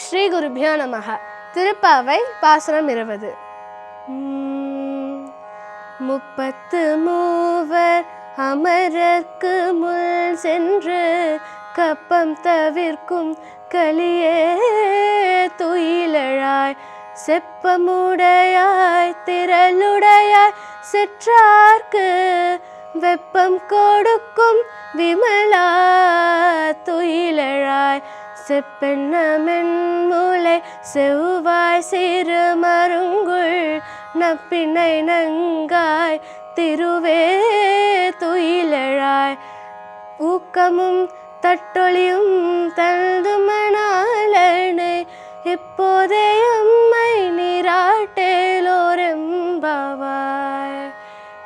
குருபியோ நமக. திருப்பாவை பாசனம் இருபது. முப்பத்து மூவர் அமரர்க்கு முள் சென்று கப்பம் தவிர்க்கும் கலியே துயிலழாய் செப்பமுடையாய் திரளுடையாய் செற்றார்க்கு வெப்பம் கொடுக்கும் விமலா துயிலழாய் செவ்வாய் சிறு மருங்குள் நப்பினை நங்காய் திருவே துயிலழாய். ஊக்கமும் தட்டொழியும் தந்து மணாலனை இப்போதே அம்மை நீராட்டேலோரெம்பாவாய்.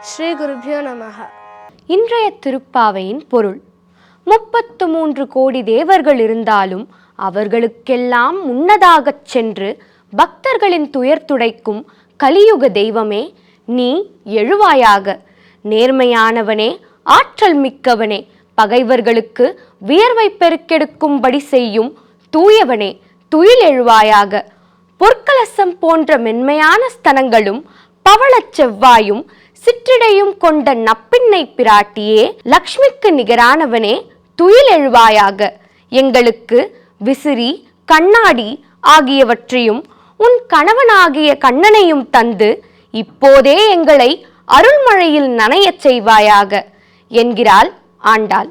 ஸ்ரீ குருபியோ நமக இன்றைய திருப்பாவையின் பொருள் முப்பத்து மூன்று கோடி தேவர்கள் இருந்தாலும் அவர்களுக்கெல்லாம் முன்னதாகச் சென்று பக்தர்களின் துயர் துடைக்கும் கலியுக தெய்வமே நீ எழுவாயாக. நேர்மையானவனே ஆற்றல் மிக்கவனே பகைவர்களுக்கு வியர்வை பெருக்கெடுக்கும்படி செய்யும் தூயவனே துயில் எழுவாயாக. பொற்கலசம் போன்ற மென்மையான ஸ்தனங்களும் பவளச் செவ்வாயும் சிற்றிடையும் கொண்ட நப்பின்னை பிராட்டியே லக்ஷ்மிக்கு நிகரானவனே துயில் எழுவாயாக எங்களுக்கு விசிறி கண்ணாடி ஆகியவற்றையும் உன் கணவனாகிய கண்ணனையும் தந்து இப்போதே எங்களை அருள்மழையில் நனையச் செய்வாயாக என்கிறாள் ஆண்டாள்.